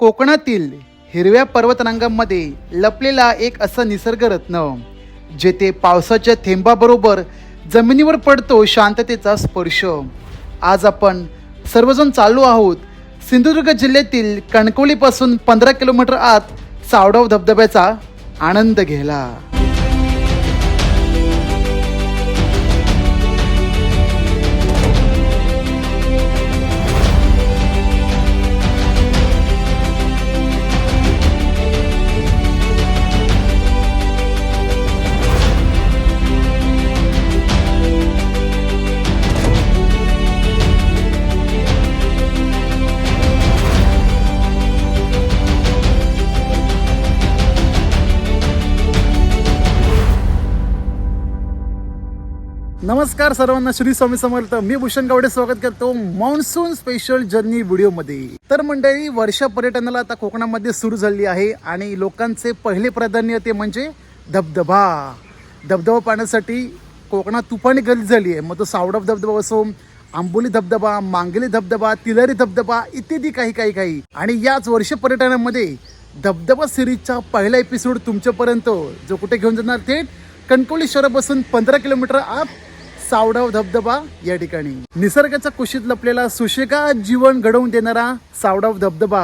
कोकणातील हिरव्या पर्वतरांगांमध्ये लपलेला एक असा निसर्गरत्न जेथे पावसाच्या थेंबाबरोबर जमिनीवर पडतो शांततेचा स्पर्श. आज आपण सर्वजण चालू आहोत सिंधुदुर्ग जिल्ह्यातील कणकवलीपासून पंधरा किलोमीटर आत सावडाव धबधब्याचा आनंद घ्यायला. नमस्कार सर्वांना श्री स्वामी समर्थ. मी भूषण गावडे स्वागत करतो मान्सून स्पेशल जर्नी व्हिडिओमध्ये तर मंडळी वर्षा पर्यटनाला आता कोकणामध्ये सुरू झाली आहे आणि लोकांचे पहिले प्राधान्य ते म्हणजे धबधबा. धबधबा पाहण्यासाठी कोकणात तुफानी गर्दी झाली आहे. मग तो सावडप धबधबा असो आंबोली धबधबा मांगली धबधबा तिलारी धबधबा इत्यादी काही काही काही. आणि याच वर्ष पर्यटनामध्ये धबधबा सिरीजचा पहिला एपिसोड तुमच्यापर्यंत. जो कुठे घेऊन जाणार थेट कणकवली शहरापासून पंधरा किलोमीटर आत सावडाव धबधबा या ठिकाणी. निसर्गाच्या कुशीत लपलेला सुशेगा जीवन घडवून देणारा सावडाव धबधबा.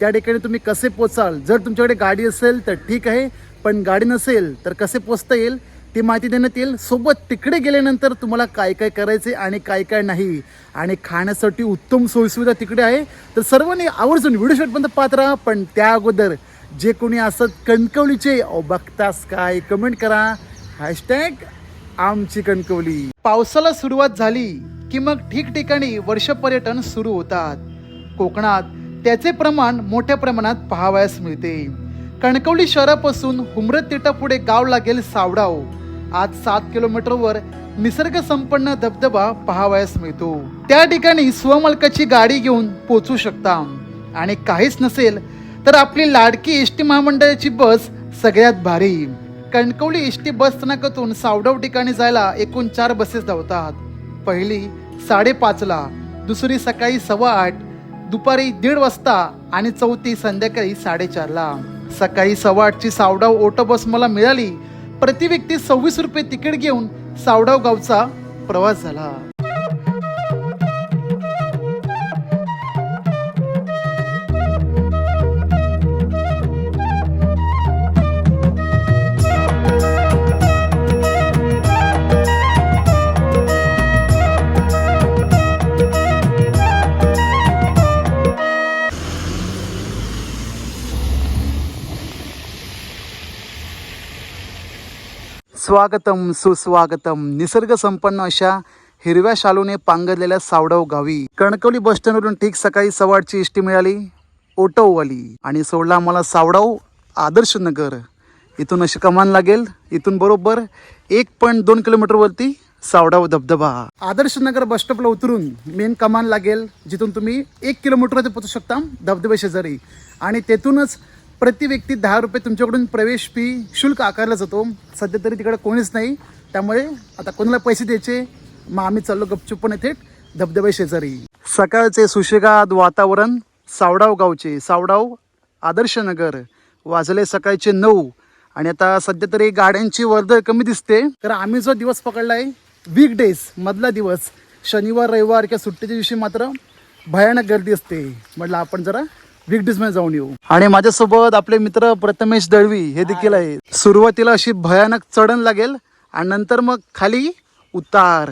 त्या ठिकाणी तुम्ही कसे पोचाल? जर तुमच्याकडे गाडी असेल तर ठीक आहे पण गाडी नसेल तर कसे पोचता येईल? ती माहिती देण्यात येईल. सोबत तिकडे गेल्यानंतर तुम्हाला काय काय करायचे आणि काय काय नाही. आणि खाण्यासाठी उत्तम सोयीसुविधा तिकडे आहे. तर सर्वांनी आवर्जून व्हिडिओ शॉटपर्यंत पाहत राहा. पण त्या अगोदर जे कोणी असत कणकवलीचे अहो बघतास काय? कमेंट करा. हॅशटॅग आमची कणकवली. पावसाला सुरुवात झाली की मग ठिकठिकाणी वर्ष पर्यटन सुरू होतात. कोकणात त्याचे प्रमाण मोठ्या प्रमाणात पाहावयास मिळते. कणकवली शहरापासून हुमरत तिटापुढे गाव लागेल सावडाव. आज सात किलोमीटरवर निसर्ग संपन्न धबधबा पाहावयास मिळतो. त्या ठिकाणी स्वमालकाची गाडी घेऊन पोचू शकता आणि काहीच नसेल तर आपली लाडकी एस टी महामंडळाची बस सगळ्यात भारी. कणकवली एस टी बस स्थानकातून सावडव ठिकाणी जायला एकूण चार बसेस धावतात. पहिली साडेपाचला दुसरी सकाळी सव्वा आठ दुपारी दीड वाजता आणि चौथी संध्याकाळी साडेचारला. सकाळी सव्वा आठची सावडाव ओटो बस मला मिळाली. प्रति व्यक्ती सव्वीस रुपये तिकीट घेऊन सावडाव गावचा प्रवास झाला. स्वागतम सुस्वागतम. निसर्ग संपन्न अशा हिरव्या शालूने पांगरलेल्या सावडव गावी. कणकवली बस स्टँडवरून ठीक सकाळी सवाडची एस मिळाली. ओटववाली आणि सोडला आम्हाला सावडाव आदर्श नगर. इथून अशी कमान लागेल. इथून बरोबर एक पॉईंट दोन किलोमीटरवरती सावडाव धबधबा. आदर्श नगर बस स्टॉपला उतरून मेन कमान लागेल. जिथून तुम्ही एक किलोमीटरवरती पोहोचू शकता धबधबे शेजारी आणि तेथूनच प्रति व्यक्ती दहा रुपये तुमच्याकडून प्रवेश फी शुल्क आकारला जातो. सध्या तरी तिकडे कोणीच नाही. त्यामुळे आता कोणाला पैसे द्यायचे? मग आम्ही चाललो गपचूप पण थेट धबधबे शेजारी. सकाळचे सुशेगाद वातावरण सावडाव गावचे. सावडाव आदर्शनगर वाजले सकाळचे नऊ. आणि आता सध्या तरी गाड्यांची वर्दळ कमी दिसते. तर आम्ही जो दिवस पकडलाय वीक डेज मधला दिवस शनिवार रविवार किंवा सुट्टीच्या दिवशी मात्र भयानक गर्दी असते. म्हटलं आपण जरा वीक डेजमध्ये जाऊन येऊ. आणि माझ्यासोबत आपले मित्र प्रथमेश दळवी हे देखील आहे. सुरुवातीला अशी भयानक चढण लागेल आणि नंतर मग खाली उतार.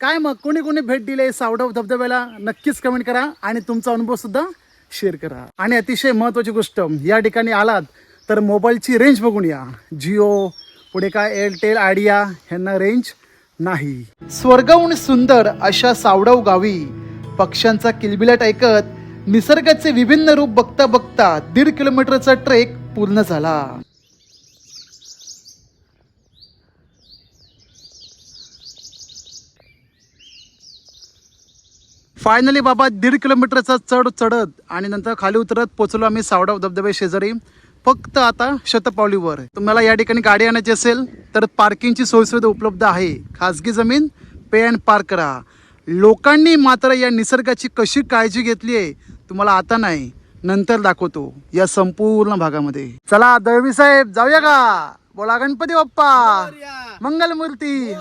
काय मग? कोणी कोणी भेट दिले सावडव धबधब्याला नक्कीच कमेंट करा आणि तुमचा अनुभव सुद्धा शेअर करा. आणि अतिशय महत्वाची गोष्ट या ठिकाणी आलात तर मोबाईलची रेंज बघून या. जिओ पुढे काय? एअरटेल आयडिया ह्यांना रेंज नाही. स्वर्गहून सुंदर अशा सावडव गावी पक्ष्यांचा किलबिलाट ऐकत निसर्गाचे विभिन्न रूप बघता बघता दीड किलोमीटरचा ट्रेक पूर्ण झाला. फायनली बाबा दीड किलोमीटरचा चढ चढत आणि नंतर खाली उतरत पोचलो आम्ही सावडाव धबधबे शेजारी. फक्त आता शतपावलीवर. तुम्हाला या ठिकाणी गाडी आणायची असेल तर पार्किंगची सोयीसुविधा उपलब्ध आहे. खाजगी जमीन पे अँड पार्क करा. लोकांनी मात्र या निसर्गाची कशी काळजी घेतली आहे तुम्हाला आता नाही नंतर दाखवतो या संपूर्ण भागामध्ये. चला दळवी साहेब जाऊया का? बोला गणपती बाप्पा. मंगलमूर्ती.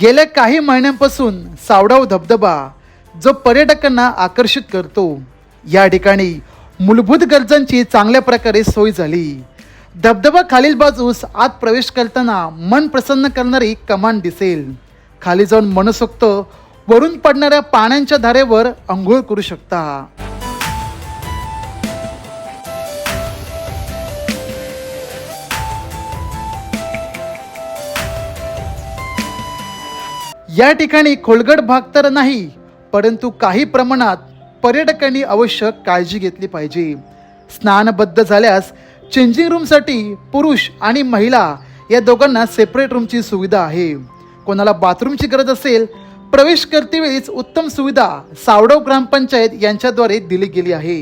गेल्या काही महिन्यांपासून सावडाव धबधबा जो पर्यटकांना आकर्षित करतो. या ठिकाणी मूलभूत गरजांची चांगल्या प्रकारे सोय झाली. धबधबा खालील बाजूस आत प्रवेश करताना मन प्रसन्न करणारी कमान दिसेल. खाली जाऊन मनसोक्त वरून पडणाऱ्या पाण्याच्या धारेवर अंघोळ करू शकता. या ठिकाणी खोलगड भाग तर नाही परंतु काही प्रमाणात पर्यटकांनी अवश्य काळजी घेतली पाहिजे. स्नानबद्ध झाल्यास चेंजिंग रूमसाठी पुरुष आणि महिला या दोघांना सेपरेट रूमची सुविधा आहे. कोणाला बाथरूमची गरज असेल प्रवेश करतेवेळीच उत्तम सुविधा सावडव ग्रामपंचायत यांच्याद्वारे दिली गेली आहे.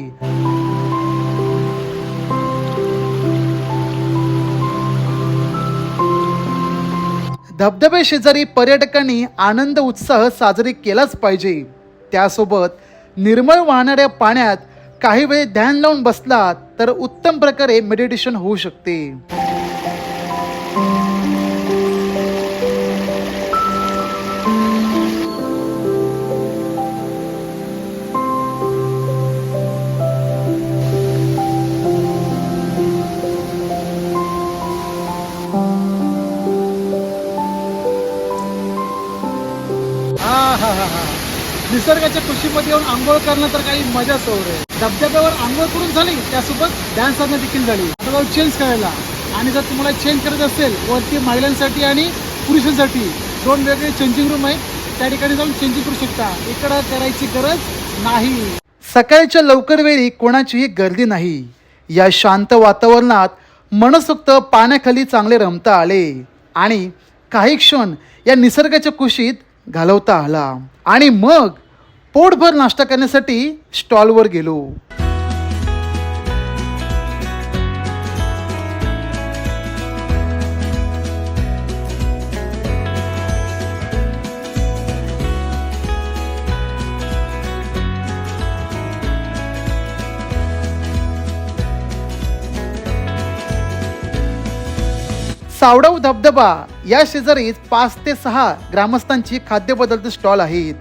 धबधबे शेजारी पर्यटकांनी आनंद उत्साह साजरी केलाच पाहिजे. त्यासोबत निर्मळ वाहणाऱ्या पाण्यात काही वेळ ध्यान लावून बसला तर उत्तम प्रकारे मेडिटेशन होऊ शकते. निसर्गाच्या येऊन आंघोळ करणं तर काही मजाच होऊ धबधब्यावर आंघोळ करून झाली त्यासोबत डान्स करणं देखील झाली. आता चेंज करायला. आणि जर तुम्हाला चेंज करत असेल वरती महिलांसाठी आणि पुरुषांसाठी दोन वेगळे चेंजिंग रूम आहेत. त्या ठिकाणी जाऊन चेंजिंग करू शकता. इकडं करायची गरज नाही. सकाळच्या लवकर वेळी कोणाचीही गर्दी नाही. या शांत वातावरणात मनसोक्त पाण्याखाली चांगले रमता आले. आणि काही क्षण या निसर्गाच्या कुशीत घालवता आला. आणि मग पोटभर नाश्ता करण्यासाठी स्टॉलवर गेलो. सावडव धबधबा या शेजारीच पाच ते सहा ग्रामस्थांची खाद्यपदार्थ स्टॉल आहेत.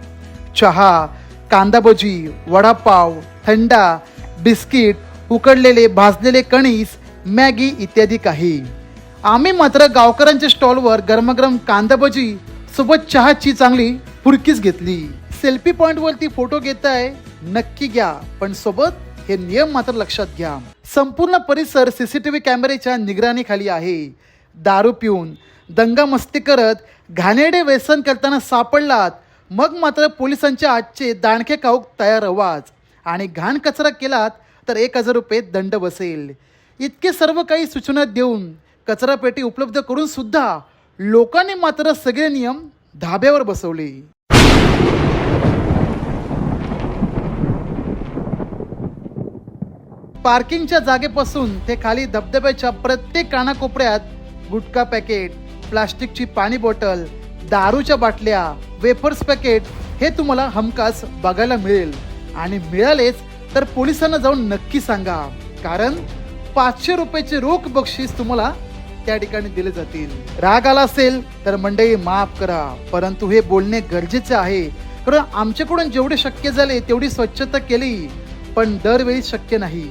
चहा कांदा भजी वडापाव थंडा बिस्किट उकडलेले भाजलेले कणीस मॅगी इत्यादी काही. आम्ही मात्र गावकऱ्यांच्या स्टॉलवर गरमागरम कांदा भजी सोबत चहाची चांगली फुरकीच घेतली. सेल्फी पॉइंट वरती फोटो घेताय? नक्की घ्या. पण सोबत हे नियम मात्र लक्षात घ्या. संपूर्ण परिसर सीसीटीव्ही कॅमेऱ्याच्या निगराणीखाली आहे. दारू पिऊन दंगा मस्ती करत घाणेरडे व्यसन करताना सापडलात मग मात्र पोलिसांच्या आजचे दाणखे काऊक तयार व्हाच आणि घाण कचरा केलात तर एक हजार रुपये दंड बसेल. इतके सर्व काही सूचना देऊन कचरापेटी उपलब्ध करून सुद्धा लोकांनी मात्र सगळे नियम धाब्यावर बसवले. पार्किंगच्या जागेपासून ते खाली धबधब्याच्या प्रत्येक कानाकोपऱ्यात गुटखा पॅकेट प्लास्टिकची पाणी बॉटल दारूच्या बाटल्या वेफर्स पॅकेट हे तुम्हाला हमखास बघायला मिळेल. आणि मिळालेच तर पोलिसांना जाऊन नक्की सांगा. कारण पाचशे रुपयाचे रोख बक्षीस तुम्हाला त्या ठिकाणी दिले जातील. राग आला असेल तर मंडळी माफ करा. परंतु हे बोलणे गरजेचे आहे. कारण आमच्याकडून जेवढे शक्य झाले तेवढी स्वच्छता केली. पण दरवेळी शक्य नाही.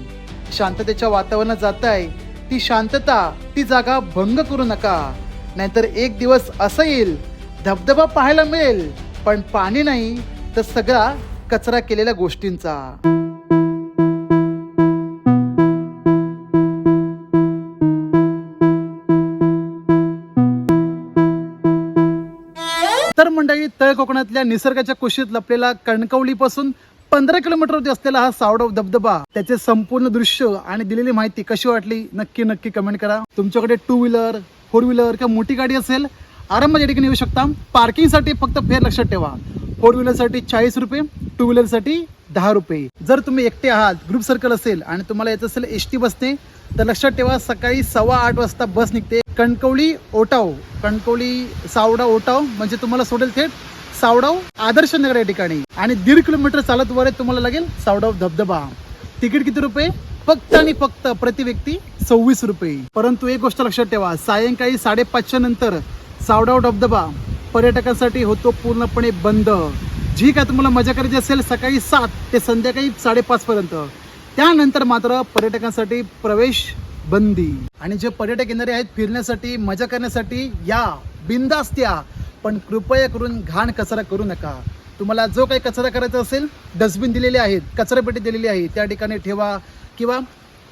शांततेच्या वातावरणात जाताय. ती शांतता ती जागा भंग करू नका. नाहीतर एक दिवस असं येईल धबधबा पाहायला मिळेल पण पाणी नाही तर सगळा कचरा केलेल्या गोष्टींचा. तर मंडळी तळ कोकणातल्या निसर्गाच्या कुशीत लपलेला कणकवलीपासून पंधरा किलोमीटरवरती असलेला हा सावडव धबधबा त्याचे संपूर्ण दृश्य आणि दिलेली माहिती कशी वाटली नक्की नक्की कमेंट करा. तुमच्याकडे टू व्हीलर फोर व्हीलर किंवा मोठी गाडी असेल आरामात या ठिकाणी येऊ शकता. पार्किंगसाठी फक्त फेर लक्षात ठेवा. फोर व्हीलरसाठी चाळीस रुपये टू व्हीलरसाठी दहा रुपये. जर तुम्ही एकटे आहात ग्रुप सर्कल असेल आणि तुम्हाला यायचं असेल एस टी बसने तर लक्षात ठेवा सकाळी सव्वा आठ वाजता बस निघते. कणकवली ओटाव. कणकवली सावडा ओटाव म्हणजे तुम्हाला सोडेल थेट सावडाव आदर्श नगर या ठिकाणी. आणि दीड किलोमीटर चालत वर तुम्हाला लागेल सावडाव धबधबा. तिकीट किती रुपये? फक्त आणि फक्त प्रति व्यक्ती सव्वीस रुपये. परंतु एक गोष्ट लक्षात ठेवा सायंकाळी साडेपाचच्या नंतर सावडाव धबधबा पर्यटकांसाठी होतो पूर्णपणे बंद. जी काय तुम्हाला मजा करायची असेल सकाळी सात ते संध्याकाळी साडेपाचपर्यंत त्यानंतर मात्र पर्यटकांसाठी प्रवेश बंदी. आणि जे पर्यटक येणारे आहेत फिरण्यासाठी मजा करण्यासाठी या बिंदास्त या पण कृपया करून घाण कचरा करू नका. तुम्हाला जो काही कचरा करायचा असेल डस्टबिन दिलेले आहेत कचरापेटी दिलेली आहे त्या ठिकाणी ठेवा. किंवा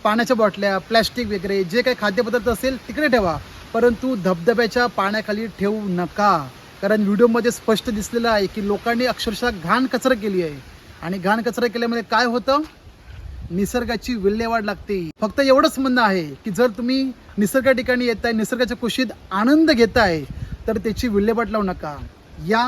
पाण्याच्या बॉटल्या प्लॅस्टिक वगैरे जे काही खाद्यपदार्थ असेल तिकडे ठेवा. परंतु धबधब्याच्या पाण्याखाली ठेवू नका. कारण व्हिडिओमध्ये स्पष्ट दिसलेलं आहे की लोकांनी अक्षरशः घाण कचरा केली आहे. आणि घाण कचरा केल्यामध्ये काय होतं? निसर्गाची विल्हेवाट लागते. फक्त एवढंच म्हणणं आहे की जर तुम्ही निसर्गा ठिकाणी येत आहे निसर्गाच्या कुशीत आनंद घेताय तर त्याची विल्हेवाट लावू नका. या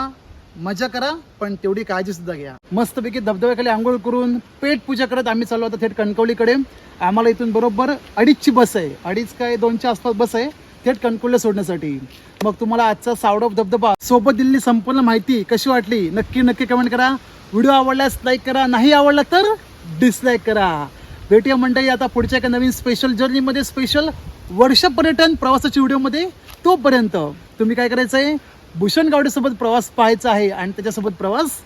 मजा करा पण तेवढी काळजी सुद्धा घ्या. मस्तपैकी धबधब्याखाली आंघोळ करून पेट पूजा करत आम्ही चाललो आता थेट कणकवलीकडे. आम्हाला इथून बरोबर अडीचची बस आहे. अडीच काय दोनच्या आसपास बस आहे. थेट कणकवलीला सोडण्यासाठी. मग तुम्हाला आजचा सावडप धबधबा सोबत दिलेली संपूर्ण माहिती कशी वाटली नक्की नक्की कमेंट करा. व्हिडिओ आवडल्यास लाईक करा नाही आवडला तर डिसलाईक करा. भेटूया मंडळी आता पुढच्या एका नवीन स्पेशल जर्नीमध्ये स्पेशल वर्ष पर्यटन प्रवासाच्या व्हिडिओमध्ये तोपर्यंत तुम्ही काय करायचं आहे भूषण गावडेसोबत प्रवास पाहायचा आहे आणि त्याच्यासोबत प्रवास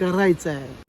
करायचा आहे